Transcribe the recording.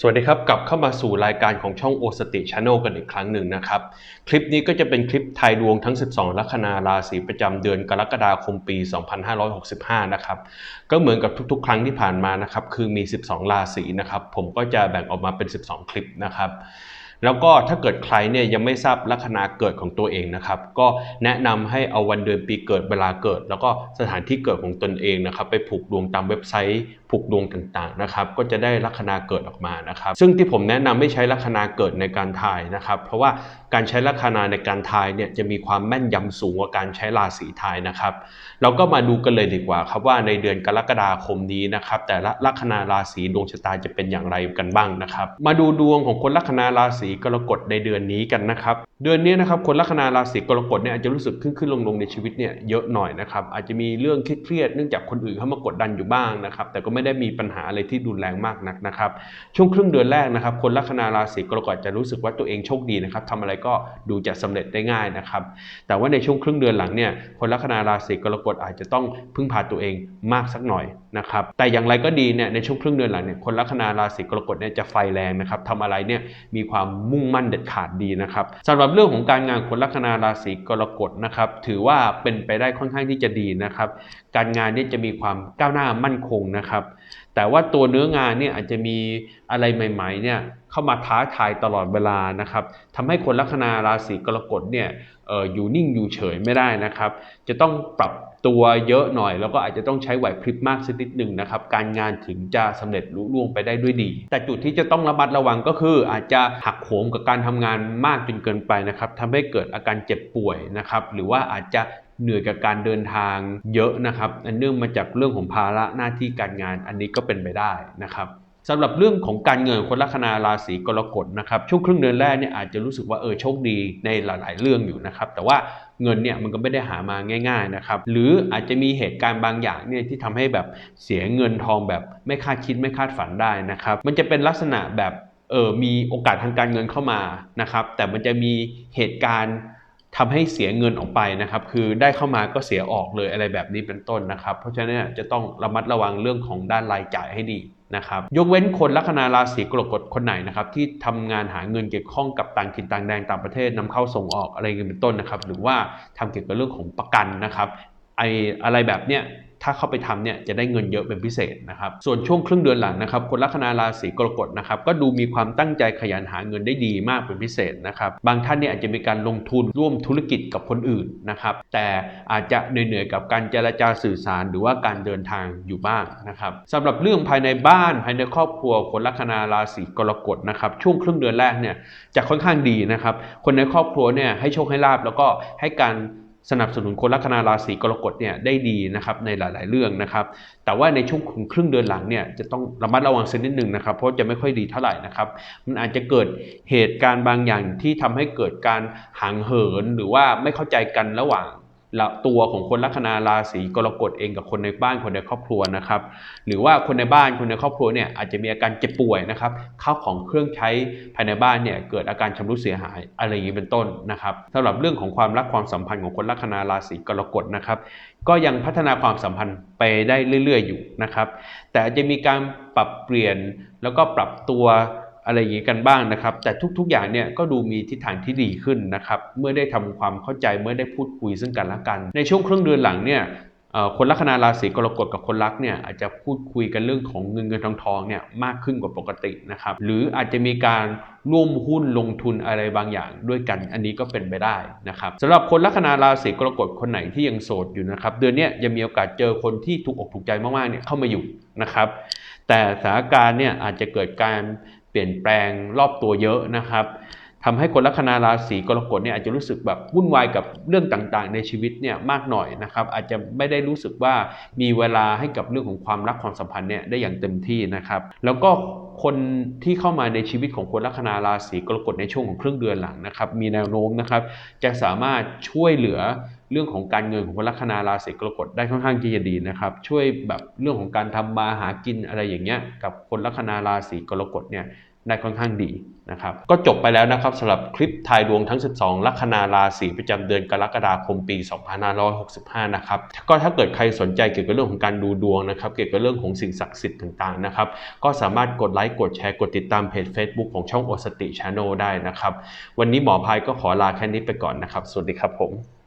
สวัสดีครับ กลับเข้ามาสู่รายการของช่องโอสติชาแนลกันอีกครั้งหนึ่งนะครับ คลิปนี้ก็จะเป็นคลิปทายดวงทั้ง 12 ลัคนาราศีประจำเดือนกรกฎาคมปี 2565 นะครับ ก็เหมือนกับทุกๆ ครั้งที่ผ่านมานะครับ คือมี 12 ราศีนะครับ ผมก็จะแบ่งออกมาเป็น 12 คลิปนะครับแล้วก็ถ้าเกิดใครเนี่ยยังไม่ทราบลัคนาเกิดของตัวเองนะครับ ก็แนะนำให้เอาวันเดือนปีเกิดเวลาเกิด แล้วก็สถานที่เกิดของตนเองนะครับ ไปผูกดวงตามเว็บไซต์ ผูกดวงต่างๆนะครับก็จะได้ลัคนาเกิดออกมานะครับ ซึ่งที่ผมแนะนำไม่ใช้ลัคนาเกิดในการทายนะครับ เพราะว่าการใช้ลัคนาในการทายเนี่ยจะมีความแม่นยำสูงกว่าการใช้ราศีทายนะครับ เราก็มาดูกันเลยดีกว่าครับว่าในเดือนกรกฎาคมนี้นะครับแต่ละลัคนาราศีดวงชะตาจะเป็นอย่างไรกันบ้างนะครับ มาดูดวงของคนลัคนาราศีกรกฎในเดือนนี้กันนะครับเดือนนี้นะครับคนลัคนาราศีกรกฎเนี่ยอาจจะรู้สึกขึ้นขึ้นลงลงในชีวิตเนี่ยเยอะหน่อยนะครับอาจจะมีเรื่องเครียดเนื่องจากคนอื่นเข้ามากดดันอยู่บ้างนะครับแต่ก็ไไม่ได้มีปัญหาอะไรที่รุนแรงมากนักนะครับช่วงครึ่งเดือนแรกนะครับ คนลัคนาราศีกรกฎจะรู้สึกว่าตัวเองโชคดีนะครับทำอะไรก็ดูจะสำเร็จได้ง่ายนะครับ แต่ว่าในช่วงครึ่งเดือนหลังเนี่ยคนลัคนาราศีกรกฎอาจจะต้องพึ่งพาตัวเองมากสักหน่อยนะครับแต่อย่างไรก็ดีเนี่ยในช่วงครึ่งเดือนหลังเนี่ยคนลัคนาราศีกรกฎเนี่ยจะไฟแรงนะครับทำอะไรเนี่ยมีความมุ่งมั่นเด็ดขาดดีนะครับสำหรับเรื่องของการงานคนลัคนาราศีกรกฎนะครับถือว่าเป็นไปได้ค่อนข้างที่จะดีนะครับการงานเนี่ยจะมีความก้าวหน้ามั่นคงนะครับแต่ว่าตัวเนื้องานเนี่ยอาจจะมีอะไรใหม่ๆเนี่ยเข้ามาท้าทายตลอดเวลานะครับทำให้คนลัคนาราศีกรกฎเนี่ยอออยู่นิ่งอยู่เฉยไม่ได้นะครับ จะต้องปรับตัวเยอะหน่อย แล้วก็อาจจะต้องใช้ไหวพริบมากสักนิดหนึ่งนะครับ การงานถึงจะสำเร็จลุล่วงไปได้ด้วยดี แต่จุดที่จะต้องระมัดระวังก็คือ อาจจะหักโหมกับการทำงานมากจนเกินไปนะครับทำให้เกิดอาการเจ็บป่วยนะครับ หรือว่าอาจจะ เหนื่อยกับการเดินทางเยอะนะครับอันเนื่องมาจากเรื่องของภาระหน้าที่การงานอันนี้ก็เป็นไปได้นะครับสำหรับเรื่องของการเงินคนลัคนาราศีกรกฎนะครับช่วงครึ่งเดือนแรกเนี่ยอาจจะรู้สึกว่าเออโชคดีในหลาย ๆ เรื่องอยู่นะครับแต่ว่าเงินเนี่ยมันก็ไม่ได้หามาง่าย ๆ นะครับหรืออาจจะมีเหตุการณ์บางอย่างเนี่ยที่ทำให้แบบเสียเงินทองแบบไม่คาดคิดไม่คาดฝันได้นะครับมันจะเป็นลักษณะแบบเออมีโอกาสทางการเงินเข้ามานะครับแต่มันจะมีเหตุการณ์ ทำให้เสียเงินออกไปนะครับ คือได้เข้ามาก็เสียออกเลยอะไรแบบนี้เป็นต้นนะครับ เพราะฉะนั้นจะต้องระมัดระวังเรื่องของด้านรายจ่ายให้ดีนะครับ ยกเว้นคนลัคนาราศีกรกฎคนไหนนะครับที่ทำงานหาเงินเกี่ยวข้องกับต่างถิ่นต่างแดนต่างประเทศนำเข้าส่งออกอะไรเงี้ยเป็นต้นนะครับ หรือว่าทำเกี่ยวกับเรื่องของประกันนะครับไออะไรแบบเนี้ย ถ้าเข้าไปทำเนี่ยจะได้เงินเยอะเป็นพิเศษนะครับ ส่วนช่วงครึ่งเดือนหลังนะครับ คนลัคนาราศีกรกฎนะครับ ก็ดูมีความตั้งใจขยันหาเงินได้ดีมากเป็นพิเศษนะครับ บางท่านเนี่ยอาจจะมีการลงทุนร่วมธุรกิจกับคนอื่นนะครับ แต่อาจจะเหนื่อยๆกับการเจรจาสื่อสารหรือว่าการเดินทางอยู่บ้างนะครับสำหรับเรื่องภายในบ้านภายในครอบครัว คนลัคนาราศีกรกฎนะครับ ช่วงครึ่งเดือนแรกเนี่ยจะค่อนข้างดีนะครับ คนในครอบครัวเนี่ยให้โชคให้ลาบแล้วก็ให้การ สนับสนุนคนลัคนาราศีกรกฎเนี่ยได้ดีนะครับในหลาย ๆ เรื่องนะครับ แต่ว่าในช่วงครึ่งเดือนหลังเนี่ยจะต้องระมัดระวังสักนิดหนึ่งนะครับ เพราะจะไม่ค่อยดีเท่าไหร่นะครับ มันอาจจะเกิดเหตุการณ์บางอย่างที่ทำให้เกิดการห่างเหินหรือว่าไม่เข้าใจกันระหว่าง ตัวของคนลัคนาราศีกรกฎเองกับคนในบ้านคนในครอบครัวนะครับ หรือว่าคนในบ้านคนในครอบครัวเนี่ยอาจจะมีอาการเจ็บป่วยนะครับข้าวของเครื่องใช้ภายในบ้านเนี่ยเกิดอาการชำรุดเสียหายอะไรอย่างนี้เป็นต้นนะครับสำหรับเรื่องของความรักความสัมพันธ์ของคนลัคนาราศีกรกฎนะครับก็ยังพัฒนาความสัมพันธ์ไปได้เรื่อย ๆ อยู่นะครับ แต่อาจจะมีการปรับเปลี่ยนแล้วก็ปรับตัว อะไรอย่างนี้กันบ้างนะครับ แต่ทุกๆอย่างเนี่ยก็ดูมีทิศทางที่ดีขึ้นนะครับเมื่อได้ทำความเข้าใจเมื่อได้พูดคุยซึ่งกันและกัน ในช่วงครึ่งเดือนหลังเนี่ยคนลัคนาราศีกรกฎกับคนรักเนี่ยอาจจะพูดคุยกันเรื่องของเงินเงินทองทองเนี่ยมากขึ้นกว่าปกตินะครับหรืออาจจะมีการร่วมหุ้นลงทุนอะไรบางอย่างด้วยกันอันนี้ก็เป็นไปได้นะครับสำหรับคนลัคนาราศีกรกฎคนไหนที่ยังโสดอยู่นะครับเดือนนี้ยังมีโอกาสเจอคนที่ถูกอกถูกใจมากๆเนี่ยเข้ามาอยู่นะครับแต่สถานการณ์เนี่ยอาจจะเกิดการ เปลี่ยนแปลงรอบตัวเยอะนะครับทำให้คนลัคนาราศีกรกฎเนี่ยอาจจะรู้สึกแบบวุ่นวายกับเรื่องต่างๆ ในชีวิตเนี่ยมากหน่อยนะครับ อาจจะไม่ได้รู้สึกว่ามีเวลาให้กับเรื่องของความรักความสัมพันธ์เนี่ยได้อย่างเต็มที่นะครับ แล้วก็คนที่เข้ามาในชีวิตของคนลัคนาราศีกรกฎในช่วงของครึ่งเดือนหลังนะครับ มีแนวโน้มนะครับ จะสามารถช่วยเหลือ เรื่องของการเงินของคนลัคนาราศีกรกฎได้ค่อนข้างที่จะดีนะครับ ช่วยแบบเรื่องของการทำมาหากินอะไรอย่างเงี้ยกับคนลัคนาราศีกรกฎเนี่ยได้ค่อนข้างดีนะครับ ก็จบไปแล้วนะครับสำหรับคลิปทายดวงทั้ง 12 ลัคนาราศีประจำเดือนกรกฎาคมปี 2565 นะครับ ก็ถ้าเกิดใครสนใจเกี่ยวกับเรื่องของการดูดวงนะครับ เกี่ยวกับเรื่องของสิ่งศักดิ์สิทธิ์ต่างๆนะครับ ก็สามารถกดไลค์ กดแชร์ กดติดตามเพจ Facebook ของช่องโอสติชาโนได้นะครับ วันนี้หมอพายก็ขอลาแค่นี้ไปก่อนนะครับ สวัสดีครับผม